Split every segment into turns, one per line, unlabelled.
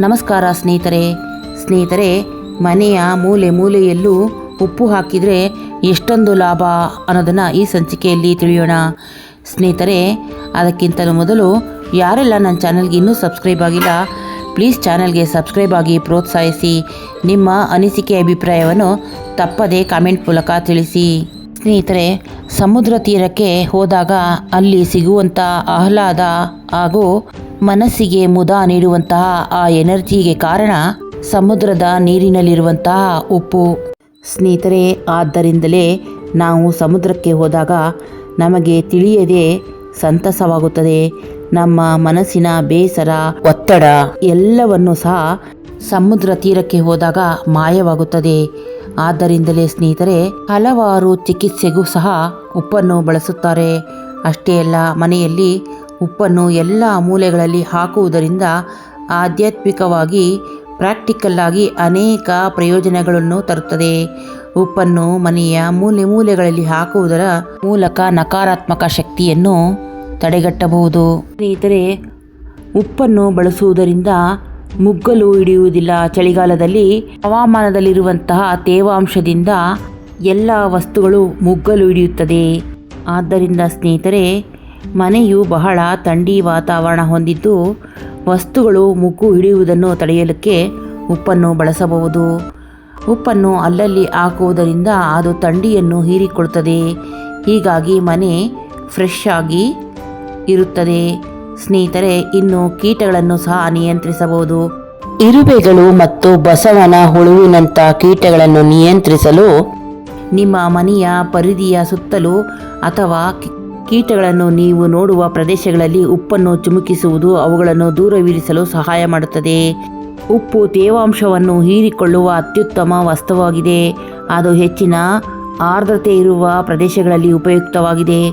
ನಮಸ್ಕಾರ ಸ್ನೇಹಿತರೆ. ಸ್ನೇಹಿತರೆ, ಮನೆಯ ಮೂಲೆ ಮೂಲೆಯಲ್ಲೂ ಉಪ್ಪು ಹಾಕಿದರೆ ಎಷ್ಟೊಂದು ಲಾಭ ಅನ್ನೋದನ್ನು ಈ ಸಂಚಿಕೆಯಲ್ಲಿ ತಿಳಿಯೋಣ. ಸ್ನೇಹಿತರೆ ಅದಕ್ಕಿಂತ ಮೊದಲು ಯಾರೆಲ್ಲ ನನ್ನ ಚಾನಲ್ಗೆ ಇನ್ನೂ ಸಬ್ಸ್ಕ್ರೈಬ್ ಆಗಿಲ್ಲ, ಪ್ಲೀಸ್ ಚಾನಲ್ಗೆ ಸಬ್ಸ್ಕ್ರೈಬ್ ಆಗಿ ಪ್ರೋತ್ಸಾಹಿಸಿ. ನಿಮ್ಮ ಅನಿಸಿಕೆ ಅಭಿಪ್ರಾಯವನ್ನು ತಪ್ಪದೇ ಕಾಮೆಂಟ್ ಮೂಲಕ ತಿಳಿಸಿ. ಸ್ನೇಹಿತರೆ, ಸಮುದ್ರ ತೀರಕ್ಕೆ ಹೋದಾಗ ಅಲ್ಲಿ ಸಿಗುವಂಥ ಆಹ್ಲಾದ ಹಾಗೂ ಮನಸ್ಸಿಗೆ ಮುದ ನೀಡುವಂತಹ ಆ ಎನರ್ಜಿಗೆ ಕಾರಣ ಸಮುದ್ರದ ನೀರಿನಲ್ಲಿರುವಂತಹ ಉಪ್ಪು. ಸ್ನೇಹಿತರೆ, ಆದ್ದರಿಂದಲೇ ನಾವು ಸಮುದ್ರಕ್ಕೆ ಹೋದಾಗ ನಮಗೆ ತಿಳಿಯದೆ ಸಂತಸವಾಗುತ್ತದೆ. ನಮ್ಮ ಮನಸ್ಸಿನ ಬೇಸರ, ಒತ್ತಡ ಎಲ್ಲವನ್ನು ಸಹ ಸಮುದ್ರ ತೀರಕ್ಕೆ ಹೋದಾಗ ಮಾಯವಾಗುತ್ತದೆ. ಆದ್ದರಿಂದಲೇ ಸ್ನೇಹಿತರೆ, ಹಲವಾರು ಚಿಕಿತ್ಸೆಗೂ ಸಹ ಉಪ್ಪನ್ನು ಬಳಸುತ್ತಾರೆ. ಅಷ್ಟೇ ಅಲ್ಲ, ಮನೆಯಲ್ಲಿ ಉಪ್ಪನ್ನು ಎಲ್ಲ ಮೂಲೆಗಳಲ್ಲಿ ಹಾಕುವುದರಿಂದ ಆಧ್ಯಾತ್ಮಿಕವಾಗಿ ಪ್ರಾಕ್ಟಿಕಲ್ ಆಗಿ ಅನೇಕ ಪ್ರಯೋಜನಗಳನ್ನು ತರುತ್ತದೆ. ಉಪ್ಪನ್ನು ಮನೆಯ ಮೂಲೆ ಮೂಲೆಗಳಲ್ಲಿ ಹಾಕುವುದರ ಮೂಲಕ ನಕಾರಾತ್ಮಕ ಶಕ್ತಿಯನ್ನು ತಡೆಗಟ್ಟಬಹುದು. ಸ್ನೇಹಿತರೆ, ಉಪ್ಪನ್ನು ಬಳಸುವುದರಿಂದ ಮುಗ್ಗಲು ಹಿಡಿಯುವುದಿಲ್ಲ. ಚಳಿಗಾಲದಲ್ಲಿ ಹವಾಮಾನದಲ್ಲಿರುವಂತಹ ತೇವಾಂಶದಿಂದ ಎಲ್ಲ ವಸ್ತುಗಳು ಮುಗ್ಗಲು ಹಿಡಿಯುತ್ತದೆ. ಆದ್ದರಿಂದ ಸ್ನೇಹಿತರೆ ಮನೆಯು ಬಹಳ ಥಂಡಿ ವಾತಾವರಣ ಹೊಂದಿದ್ದು ವಸ್ತುಗಳು ಮುಗ್ಗು ಹಿಡಿಯುವುದನ್ನು ತಡೆಯಲಿಕ್ಕೆ ಉಪ್ಪನ್ನು ಬಳಸಬಹುದು. ಉಪ್ಪನ್ನು ಅಲ್ಲಲ್ಲಿ ಹಾಕುವುದರಿಂದ ಅದು ಥಂಡಿಯನ್ನು ಹೀರಿಕೊಳ್ಳುತ್ತದೆ. ಹೀಗಾಗಿ ಮನೆ ಫ್ರೆಶ್ ಆಗಿ ಇರುತ್ತದೆ. ಸ್ನೇಹಿತರೆ, ಇನ್ನು ಕೀಟಗಳನ್ನು ಸಹ ನಿಯಂತ್ರಿಸಬಹುದು. ಇರುವೆಗಳು ಮತ್ತು ಬಸವನ ಹುಳುವಿನಂಥ ಕೀಟಗಳನ್ನು ನಿಯಂತ್ರಿಸಲು ನಿಮ್ಮ ಮನೆಯ ಪರಿಧಿಯ ಸುತ್ತಲೂ ಅಥವಾ ಕೀಟಗಳನ್ನು ನೀವು ನೋಡುವ ಪ್ರದೇಶಗಳಲ್ಲಿ ಉಪ್ಪನ್ನು ಚುಮುಕಿಸುವುದು ಅವುಗಳನ್ನು ದೂರವಿರಿಸಲು ಸಹಾಯ ಮಾಡುತ್ತದೆ. ಉಪ್ಪು ತೇವಾಂಶವನ್ನು ಹೀರಿಕೊಳ್ಳುವ ಅತ್ಯುತ್ತಮ ವಸ್ತುವಾಗಿದೆ. ಅದು ಹೆಚ್ಚಿನ ಆರ್ದ್ರತೆ ಇರುವ ಪ್ರದೇಶಗಳಲ್ಲಿ ಉಪಯುಕ್ತವಾಗಿದೆ.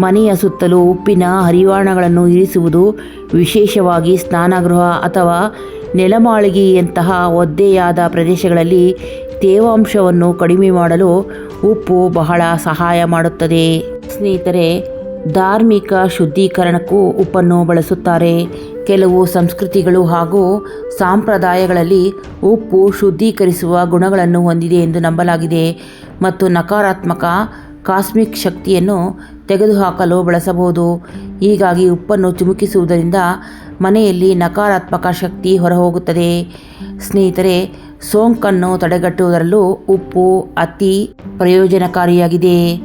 ಮನೆಯ ಸುತ್ತಲೂ ಉಪ್ಪಿನ ಹರಿವಾಣಗಳನ್ನು ಇರಿಸುವುದು ವಿಶೇಷವಾಗಿ ಸ್ನಾನಗೃಹ ಅಥವಾ ನೆಲಮಾಳಿಗೆಯಂತಹ ಒದ್ದೆಯಾದ ಪ್ರದೇಶಗಳಲ್ಲಿ ತೇವಾಂಶವನ್ನು ಕಡಿಮೆ ಮಾಡಲು ಉಪ್ಪು ಬಹಳ ಸಹಾಯ ಮಾಡುತ್ತದೆ. ಸ್ನೇಹಿತರೆ ಧಾರ್ಮಿಕ ಶುದ್ಧೀಕರಣಕ್ಕೂ ಉಪ್ಪನ್ನು ಬಳಸುತ್ತಾರೆ. ಕೆಲವು ಸಂಸ್ಕೃತಿಗಳು ಹಾಗೂ ಸಂಪ್ರದಾಯಗಳಲ್ಲಿ ಉಪ್ಪು ಶುದ್ಧೀಕರಿಸುವ ಗುಣಗಳನ್ನು ಹೊಂದಿದೆ ಎಂದು ನಂಬಲಾಗಿದೆ. ಮತ್ತು ನಕಾರಾತ್ಮಕ ಕಾಸ್ಮಿಕ್ ಶಕ್ತಿಯನ್ನು ತೆಗೆದುಹಾಕಲು ಬಳಸಬಹುದು. ಹೀಗಾಗಿ ಉಪ್ಪನ್ನು ಚುಮುಕಿಸುವುದರಿಂದ ಮನೆಯಲ್ಲಿ ನಕಾರಾತ್ಮಕ ಶಕ್ತಿ ಹೊರಹೋಗುತ್ತದೆ. ಸ್ನೇಹಿತರೆ, ಸೋಂಕನ್ನು ತಡೆಗಟ್ಟುವುದರಲ್ಲೂ ಉಪ್ಪು ಅತಿ ಪ್ರಯೋಜನಕಾರಿಯಾಗಿದೆ.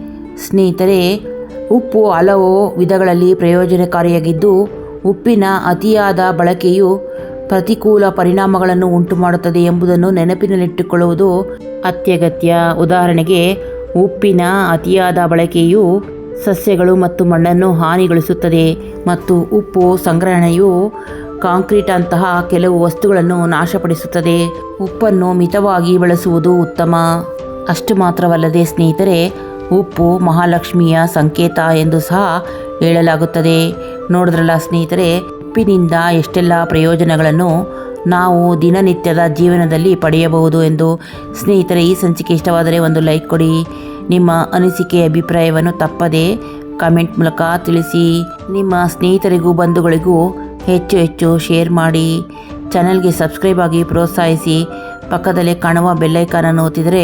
ಸ್ನೇಹಿತರೆ ಉಪ್ಪು ಹಲವು ವಿಧಗಳಲ್ಲಿ ಪ್ರಯೋಜನಕಾರಿಯಾಗಿದ್ದು, ಉಪ್ಪಿನ ಅತಿಯಾದ ಬಳಕೆಯು ಪ್ರತಿಕೂಲ ಪರಿಣಾಮಗಳನ್ನು ಉಂಟುಮಾಡುತ್ತದೆ ಎಂಬುದನ್ನು ನೆನಪಿನಲ್ಲಿಟ್ಟುಕೊಳ್ಳುವುದು ಅತ್ಯಗತ್ಯ. ಉದಾಹರಣೆಗೆ, ಉಪ್ಪಿನ ಅತಿಯಾದ ಬಳಕೆಯು ಸಸ್ಯಗಳು ಮತ್ತು ಮಣ್ಣನ್ನು ಹಾನಿಗೊಳಿಸುತ್ತದೆ ಮತ್ತು ಉಪ್ಪು ಸಂಗ್ರಹಣೆಯು ಕಾಂಕ್ರೀಟ್ ಅಂತಹ ಕೆಲವು ವಸ್ತುಗಳನ್ನು ನಾಶಪಡಿಸುತ್ತದೆ. ಉಪ್ಪನ್ನು ಮಿತವಾಗಿ ಬಳಸುವುದು ಉತ್ತಮ. ಅಷ್ಟು ಮಾತ್ರವಲ್ಲದೆ ಸ್ನೇಹಿತರೆ ಉಪ್ಪು, ಮಹಾಲಕ್ಷ್ಮಿಯ ಸಂಕೇತ ಎಂದು ಸಹ ಹೇಳಲಾಗುತ್ತದೆ. ನೋಡಿದ್ರಲ್ಲ ಸ್ನೇಹಿತರೆ, ಉಪ್ಪಿನಿಂದ ಎಷ್ಟೆಲ್ಲ ಪ್ರಯೋಜನಗಳನ್ನು ನಾವು ದಿನನಿತ್ಯದ ಜೀವನದಲ್ಲಿ ಪಡೆಯಬಹುದು ಎಂದು. ಸ್ನೇಹಿತರೆ, ಈ ಸಂಚಿಕೆ ಇಷ್ಟವಾದರೆ ಒಂದು ಲೈಕ್ ಕೊಡಿ. ನಿಮ್ಮ ಅನಿಸಿಕೆ, ಅಭಿಪ್ರಾಯವನ್ನು ತಪ್ಪದೆ ಕಮೆಂಟ್ ಮೂಲಕ ತಿಳಿಸಿ. ನಿಮ್ಮ ಸ್ನೇಹಿತರಿಗೂ, ಬಂಧುಗಳಿಗೂ ಹೆಚ್ಚು ಹೆಚ್ಚು ಶೇರ್ ಮಾಡಿ. ಚಾನಲ್ಗೆ ಸಬ್ಸ್ಕ್ರೈಬ್ ಆಗಿ ಪ್ರೋತ್ಸಾಹಿಸಿ. ಪಕ್ಕದಲ್ಲೇ ಕಾಣುವ ಬೆಲ್ಲೈಕಾನನ್ನು ಒತ್ತಿದರೆ